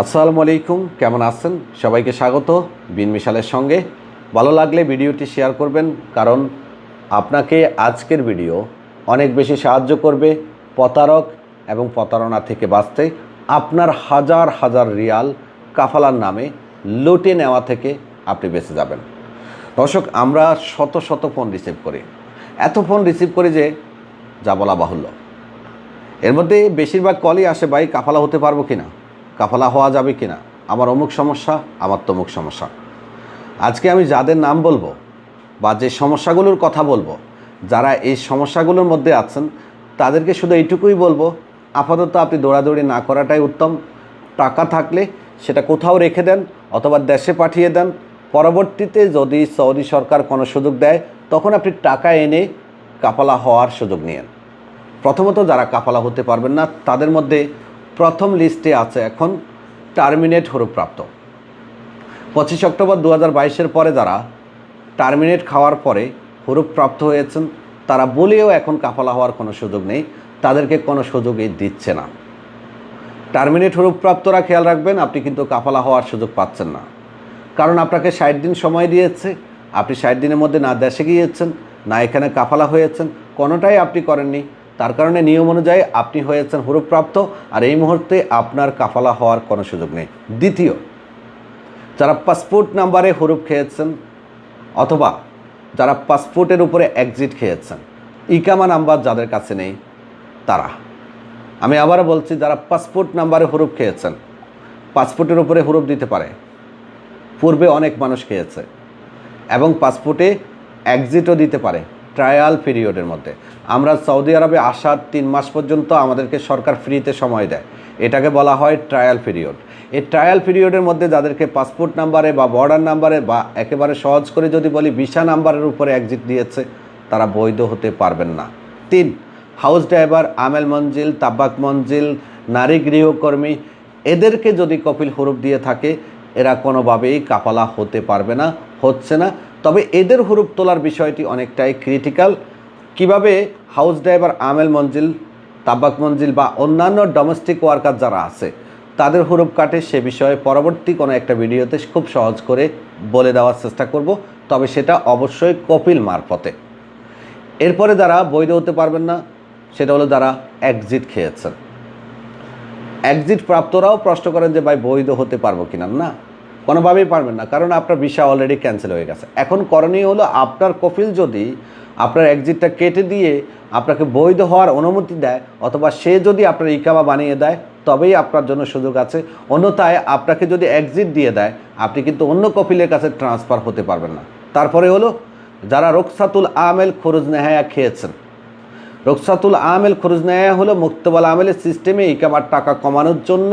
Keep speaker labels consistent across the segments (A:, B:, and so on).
A: আসসালামু আলাইকুম, কেমন আছেন? সবাইকে স্বাগত বিন মিশালের সঙ্গে। ভালো লাগলে ভিডিওটি শেয়ার করবেন, কারণ আপনাকে আজকের ভিডিও অনেক বেশি সাহায্য করবে প্রতারক এবং প্রতারণা থেকে বাঁচতে। আপনার হাজার হাজার রিয়াল কাফালার নামে লুটে নেওয়া থেকে আপনি বেঁচে যাবেন। দর্শক, আমরা শত শত ফোন রিসিভ করি। এত ফোন রিসিভ করি যে যা বলা বাহুল্য। এর মধ্যে বেশিরভাগ কলই আসে, ভাই, কাফালা হতে পারব কি না কাফালা হওয়া যাবে কি না আমার অমুক সমস্যা, আমার তমুক সমস্যা। আজকে আমি যাদের নাম বলব বা যে সমস্যাগুলোর কথা বলব, যারা এই সমস্যাগুলোর মধ্যে আছেন, তাদেরকে শুধু এইটুকুই বলব, আপাতত আপনি দৌড়াদৌড়ি না করাটাই উত্তম। টাকা থাকলে সেটা কোথাও রেখে দেন অথবা দেশে পাঠিয়ে দেন। পরবর্তীতে যদি সৌদি সরকার কোনো সুযোগ দেয়, তখন আপনি টাকা এনে কাফালা হওয়ার সুযোগ নিয়েন। প্রথমত যারা কাফালা হতে পারবেন না, তাদের মধ্যে প্রথম লিস্টে আছে এখন টার্মিনেট হরুপ্রাপ্ত। পঁচিশ অক্টোবর দু হাজার পরে যারা টার্মিনেট খাওয়ার পরে হরুপ্রাপ্ত হয়েছেন, তারা বলেও এখন কাফালা হওয়ার কোনো সুযোগ নেই, তাদেরকে কোনো সুযোগই দিচ্ছে না। টার্মিনেট হরুপ্রাপ্তরা খেয়াল রাখবেন, আপনি কিন্তু কাফালা হওয়ার সুযোগ পাচ্ছেন না। কারণ আপনাকে ষাট দিন সময় দিয়েছে, আপনি ষাট দিনের মধ্যে না দেশে গিয়েছেন, না এখানে কাফালা হয়েছেন, কোনোটাই আপনি করেননি। তার কারণে নিয়ম অনুযায়ী আপনি হয়েছেন হরুপ্রাপ্ত, আর এই মুহূর্তে আপনার কাফালা হওয়ার কোনো সুযোগ নেই। দ্বিতীয়, যারা পাসপোর্ট নাম্বারে হরুপ খেয়েছেন অথবা যারা পাসপোর্টের উপরে এক্সিট খেয়েছেন, ইকামা নাম্বার যাদের কাছে নেই, তারা। আমি আবারও বলছি, যারা পাসপোর্ট নাম্বারে হরুপ খেয়েছেন, পাসপোর্টের উপরে হরুপ দিতে পারে। পূর্বে অনেক মানুষ খেয়েছে এবং পাসপোর্টে এক্সিটও দিতে পারে। ট্রায়াল পিরিয়ডের মধ্যে। আমরা সৌদি আরবে আসার তিন মাস পর্যন্ত আমাদেরকে সরকার ফ্রিতে সময় দেয়। এটাকে বলা হয় ট্রায়াল পিরিয়ড এই ট্রায়াল পিরিয়ডের মধ্যে যাদেরকে পাসপোর্ট নাম্বারে বা বর্ডার নাম্বারে বা একেবারে সহজ করে যদি বলি ভিসা নাম্বারের উপরে এক্সিট দিয়েছে, তারা বৈধ হতে পারবেন না। তিন হাউস ড্রাইভার আমেল মঞ্জিল তাব্বাক মঞ্জিল নারী গৃহকর্মী, এদেরকে যদি কপিল হরুপ দিয়ে থাকে, এরা কোনোভাবেই কাপালা হতে পারবে না, হচ্ছে না। তবে এদের হরুপ তোলার বিষয়টি অনেকটাই ক্রিটিক্যাল কীভাবে হাউস ড্রাইভার আমেল মঞ্জিল তাব্বাক মঞ্জিল বা অন্যান্য ডোমেস্টিক ওয়ার্কার যারা আছে, তাদের হরুপ কাটে সে বিষয়ে পরবর্তী কোনো একটা ভিডিওতে খুব সহজ করে বলে দেওয়ার চেষ্টা করব, তবে সেটা অবশ্যই কপিল মারফতে। এরপরে যারা বৈধ হতে পারবেন না, সেটা হলো যারা একজিট খেয়েছেন। একজিট প্রাপ্তরাও প্রশ্ন করেন যে, ভাই, বৈধ হতে পারব কিনা? না। কোনোভাবেই পারবেন না, কারণ আপনার ভিসা অলরেডি ক্যান্সেল হয়ে গেছে। এখন করণীয় হলো আপনার কপিল যদি আপনার এক্সিটটা কেটে দিয়ে আপনাকে বৈধ হওয়ার অনুমতি দেয়, অথবা সে যদি আপনার ইকামা বানিয়ে দেয়, তবেই আপনার জন্য সুযোগ আছে। অন্যথায় আপনাকে যদি এক্সিট দিয়ে দেয়, আপনি কিন্তু অন্য কপিলের কাছে ট্রান্সফার হতে পারবেন না। তারপরে হলো, যারা রোকসাতুল আমেল খরুজ নেহায়া খেয়েছেন রোকসাতুল আমেল খরুজ নেহায়া হলো মুক্তবাল আমেলের সিস্টেমে ইকামার টাকা কমানোর জন্য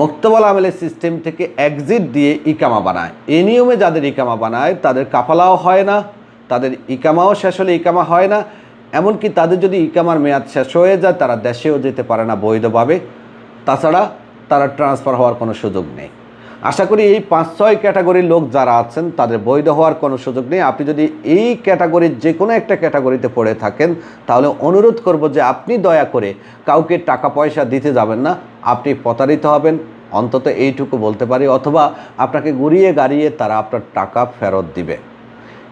A: মুক্তবাল আমেলের সিস্টেম থেকে এক্সিট দিয়ে ইকামা বানায়। এই নিয়মে যাদের ইকামা বানায়, তাদের কাফালাও হয় না, তাদের ইকামাও শেষ হলে ইকামা হয় না। এমনকি তাদের যদি ইকামার মেয়াদ শেষ হয়ে যায়, তারা দেশেও যেতে পারে না বৈধভাবে। তাছাড়া তারা ট্রান্সফার হওয়ার কোনো সুযোগ নেই। আশা করি এই পাঁচ, ছয় ক্যাটাগরির লোক যারা আছেন, তাদের বৈধ হওয়ার কোনো সুযোগ নেই। আপনি যদি এই ক্যাটাগরির যে কোনো একটা ক্যাটাগরিতে পড়ে থাকেন, তাহলে অনুরোধ করব যে আপনি দয়া করে কাউকে টাকা পয়সা দিতে যাবেন না। আপনি প্রতারিত হবেন, অন্তত এইটুকু বলতে পারি, অথবা আপনাকে ঘুরিয়ে গাড়িয়ে তারা আপনার টাকা ফেরত দিবে।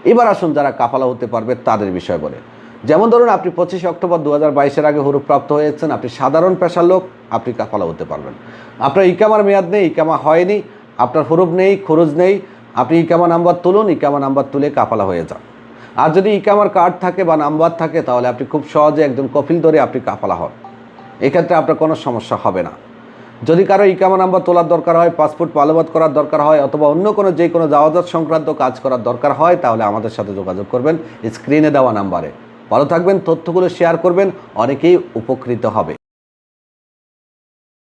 A: এবার আসুন যারা কাফালা হতে পারবে তাদের বিষয় বলে। যেমন ধরুন আপনি পঁচিশে অক্টোবর দু হাজার বাইশের আগে হরুপ প্রাপ্ত হয়েছেন, আপনি সাধারণ পেশার লোক, আপনি কাফালা হতে পারবেন। আপনার ইকামার মেয়াদ নেই, ইকামা হয়নি, আপনার হরুপ নেই খরচ নেই, আপনি ইকামা নাম্বার তুলুন, ইকামা নাম্বার তুলে কাফালা হয়ে যান। আর যদি ইকামার কার্ড থাকে বা নাম্বার থাকে, তাহলে আপনি খুব সহজে একজন কফিল ধরে আপনি কাফালা হন। এক্ষেত্রে আপনার কোনো সমস্যা হবে না। যদি কারও ইকামা নাম্বার তোলার দরকার হয়, পাসপোর্ট পালবাদ করার দরকার হয়, অথবা অন্য কোনো যে কোনো যাওয়াজাত সংক্রান্ত কাজ করার দরকার হয়, তাহলে আমাদের সাথে যোগাযোগ করবেন স্ক্রিনে দেওয়া নাম্বারে। ভালো থাকবেন, তথ্যগুলো শেয়ার করবেন, অনেকেই উপকৃত হবে।